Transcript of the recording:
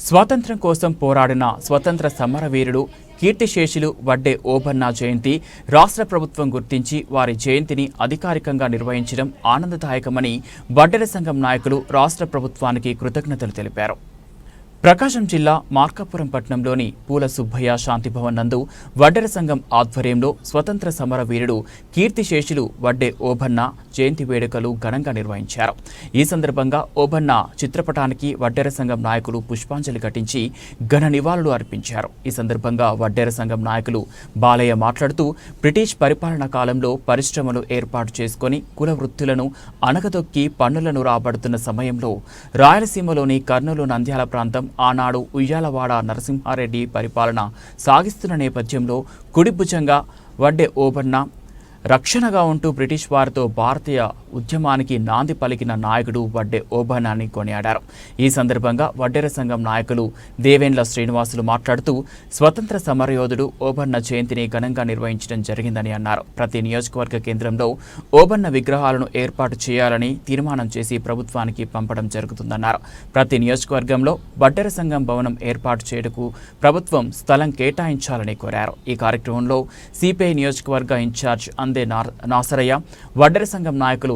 స్వాతంత్ర్యం కోసం పోరాడిన స్వతంత్ర సమరవీరుడు కీర్తిశేషులు వడ్డే ఓబన్నా జయంతి రాష్ట్ర ప్రభుత్వం గుర్తించి వారి జయంతిని అధికారికంగా నిర్వహించడం ఆనందదాయకమని వడ్డెల సంఘం నాయకులు రాష్ట్ర ప్రభుత్వానికి కృతజ్ఞతలు తెలిపారు. ప్రకాశం జిల్లా మార్కాపురం పట్టణంలోని పూల సుబ్బయ్య శాంతిభవన్ నందు వడ్డెర సంఘం ఆధ్వర్యంలో స్వతంత్ర సమర వీరుడు కీర్తిశేషులు వడ్డే ఓబన్న జయంతి వేడుకలు ఘనంగా నిర్వహించారు. ఈ సందర్భంగా ఓబన్న చిత్రపటానికి వడ్డెర సంఘం నాయకులు పుష్పాంజలి ఘటించి ఘన నివాళులు అర్పించారు. ఈ సందర్భంగా వడ్డెర సంఘం నాయకులు బాలయ్య మాట్లాడుతూ బ్రిటిష్ పరిపాలన కాలంలో పరిశ్రమలు ఏర్పాటు చేసుకొని కుల వృత్తులను అణగదొక్కి పన్నులను రాబడుతున్న సమయంలో రాయలసీమలోని కర్నూలు నంద్యాల ప్రాంతం ఆనాడు ఉయ్యాలవాడ నరసింహారెడ్డి పరిపాలన సాగిస్తున్న నేపథ్యంలో కుడిభుజంగా వడ్డే ఓబన్న రక్షణగా ఉంటూ బ్రిటిష్ వారితో భారతీయ ఉద్యమానికి నాంది పలికిన నాయకుడు వడ్డే ఓబనాన్ని కొనియాడారు. ఈ సందర్భంగా వడ్డెర సంఘం నాయకులు దేవేంద్ర శ్రీనివాసులు మాట్లాడుతూ స్వతంత్ర సమరయోధుడు ఓబన్న జయంతిని ఘనంగా నిర్వహించడం జరిగిందని అన్నారు. ప్రతి నియోజకవర్గ కేంద్రంలో ఓబన్న విగ్రహాలను ఏర్పాటు చేయాలని తీర్మానం చేసి ప్రభుత్వానికి పంపడం జరుగుతుందన్నారు. ప్రతి నియోజకవర్గంలో వడ్డెర సంఘం భవనం ఏర్పాటు చేయటకు ప్రభుత్వం స్థలం కేటాయించాలని కోరారు. ఈ కార్యక్రమంలో సిపిఐ నియోజకవర్గ ఇన్ఛార్జ్ అందే నాసరయ్య వడ్డెర సంఘం నాయకులు